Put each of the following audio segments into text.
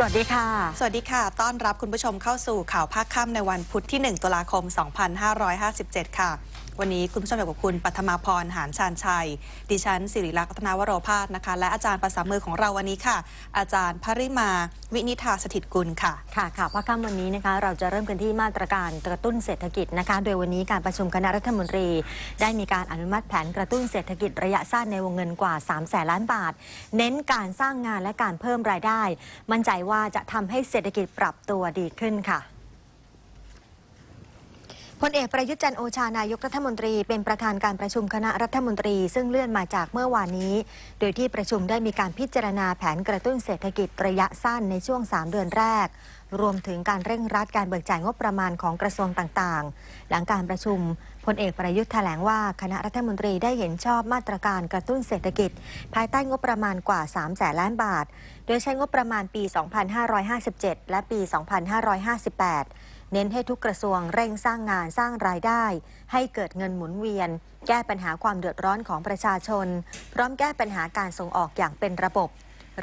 สวัสดีค่ะ สวัสดีค่ะ ต้อนรับคุณผู้ชมเข้าสู่ข่าวภาคค่ำในวันพุธที่ 1 ตุลาคม 2557 ค่ะ วันนี้คุณผู้ชมอยู่กับคุณปัทมาพรหานชานชัย ดิฉันสิริลักษณ์รัตนาวโรพาสนะคะ และอาจารย์ภาษามือของเราวันนี้ค่ะ อาจารย์พริมาวินิธาสถิตกุลค่ะ ค่ะค่ะภาคค่ำวันนี้นะคะ เราจะเริ่มกันที่มาตรการกระตุ้นเศรษฐกิจนะคะ โดยวันนี้การประชุมคณะรัฐมนตรี ได้มีการอนุมัติแผนกระตุ้นเศรษฐกิจระยะสั้นในวงเงินกว่า3แสนล้านบาท เน้นการสร้างงานและการเพิ่มรายได้ มั่นใจว่าจะทำให้เศรษฐกิจปรับตัวดีขึ้นค่ะ พลเอกประยุทธ์จันโอชานายกรัฐมนตรีเป็นประธานการประชุมคณะรัฐมนตรี ซึ่งเลื่อนมาจากเมื่อวานนี้ โดยที่ประชุมได้มีการพิจารณาแผนกระตุ้นเศรษฐกิจระยะสั้นในช่วง 3 เดือนแรก รวมถึงการเร่งรัดการเบิกจ่ายงบประมาณของกระทรวงต่างๆ หลังการประชุมพลเอกประยุทธ์แถลงว่าคณะรัฐมนตรีได้เห็นชอบมาตรการกระตุ้นเศรษฐกิจ ภายใต้งบประมาณกว่า 3 แสนล้านบาท โดยใช้งบประมาณปี 2557 และปี 2558 เน้นให้ทุกกระทรวงเร่งสร้างงานสร้างรายได้ ให้เกิดเงินหมุนเวียน แก้ปัญหาความเดือดร้อนของประชาชน พร้อมแก้ปัญหาการส่งออกอย่างเป็นระบบ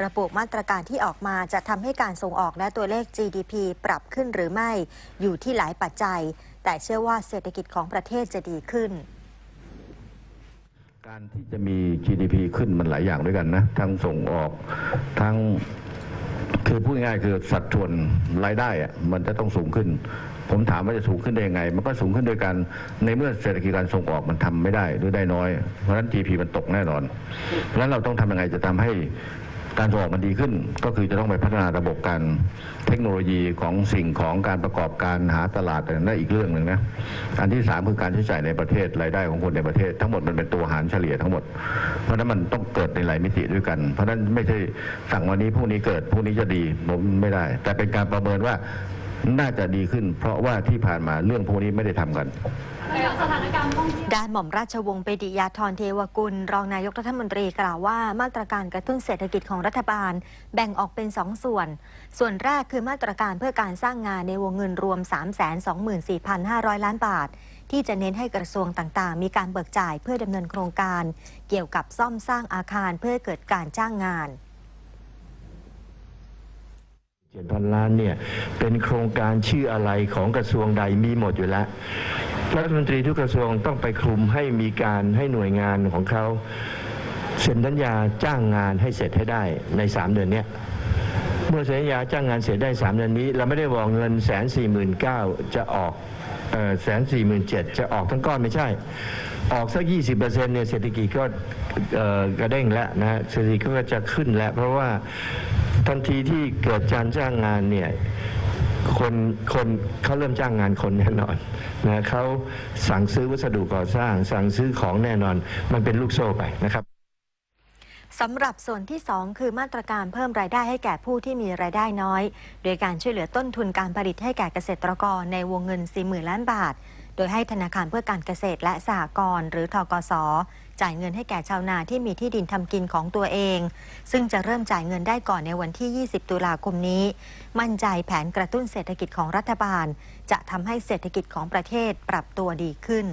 ระบุมาตรการที่ออกมาจะทำให้การส่งออกและตัวเลข GDP ปรับขึ้นหรือไม่ อยู่ที่หลายปัจจัย แต่เชื่อว่าเศรษฐกิจของประเทศจะดีขึ้นการที่จะมี GDP ขึ้นมันหลายอย่างด้วยกันนะ ทั้งส่งออก ทั้ง คือพูดง่ายๆคือสัดส่วนรายได้อะมันจะต้องสูงขึ้น ผมถามว่าจะสูงขึ้นได้ยังไง มันก็สูงขึ้นโดยการในเมื่อเศรษฐกิจการส่งออกมันทำไม่ได้หรือได้น้อย เพราะฉะนั้น GDP มันตกแน่นอนเพราะฉะนั้นเราต้องทำยังไงจะทำให้ การส่งออกมันดีขึ้น ก็คือจะต้องไปพัฒนาระบบการเทคโนโลยีของสิ่งของการประกอบการหาตลาดอะไรนั่นอีกเรื่องหนึ่งนะอันที่สามคือการใช้จ่ายในประเทศรายได้ของคนในประเทศ ทั้งหมดมันเป็นตัวหารเฉลี่ยทั้งหมด เพราะฉะนั้นมันต้องเกิดในหลายมิติด้วยกัน เพราะฉะนั้นไม่ใช่สั่งวันนี้พรุ่งนี้เกิดพรุ่งนี้จะดีผมไม่ได้ แต่เป็นการประเมินว่า น่าจะดีขึ้น เพราะว่าที่ผ่านมาเรื่องพวกนี้ไม่ได้ทำกันด้านหม่อมราชวงศ์ปรียาธรเทวกุล รองนายกรัฐมนตรีกล่าวว่ามาตรการกระตุ้นเศรษฐกิจของรัฐบาล แบ่งออกเป็นสองส่วน ส่วนแรกคือมาตรการเพื่อการสร้างงานในวงเงินรวม 324,500 ล้านบาท ที่จะเน้นให้กระทรวงต่างๆ มีการเบิกจ่ายเพื่อดำเนินโครงการ เกี่ยวกับซ่อมสร้างอาคารเพื่อเกิดการจ้างงาน จ็ดพันล้านเนี่ยเป็นโครงการชื่ออะไรของกระทรวงใดมีหมดอยู่แล้วรัฐมนตรีทุกกระทรวงต้องไปคลุมให้มีการให้หน่วยงานของเขาเซ็นสัญญาจ้างงานให้เสร็จให้ได้ในสามเดือนเนี้ยเมื่อเซ็นสัญญาจ้างงานเสร็จได้สามเดือนนี้ เราไม่ได้บอกเงินแสนสี่หมื่นเก้าจะออกแสนสี่หมื่นเจ็ดจะออกทั้งก้อนไม่ใช่ ออกสักยี่สิบเปอร์เซ็นต์เนี่ยเศรษฐกิจก็กระเด้งแล้วนะเศรษฐกิจก็จะขึ้นแล้ว เพราะว่า ทันทีที่เกิดการจ้างงานเนี่ยคนคนเขาเริ่มจ้างงานคนแน่นอนนะเขาสั่งซื้อวัสดุก่อสร้าง สั่งซื้อของแน่นอน มันเป็นลูกโซ่ไปนะครับสำหรับส่วนที่ 2 คือมาตรการเพิ่มรายได้ให้แก่ผู้ที่มีรายได้น้อย โดยการช่วยเหลือต้นทุนการผลิตให้แก่เกษตรกรในวงเงิน 40,000 ล้านบาท โดยให้ธนาคารเพื่อการเกษตรและสหกรณ์หรือทกส จ่ายเงินให้แก่ชาวนาที่มีที่ดินทำกินของตัวเอง ซึ่งจะเริ่มจ่ายเงินได้ก่อนในวันที่ 20 ตุลาคมนี้ มั่นใจแผนกระตุ้นเศรษฐกิจของรัฐบาล จะทำให้เศรษฐกิจของประเทศปรับตัวดีขึ้น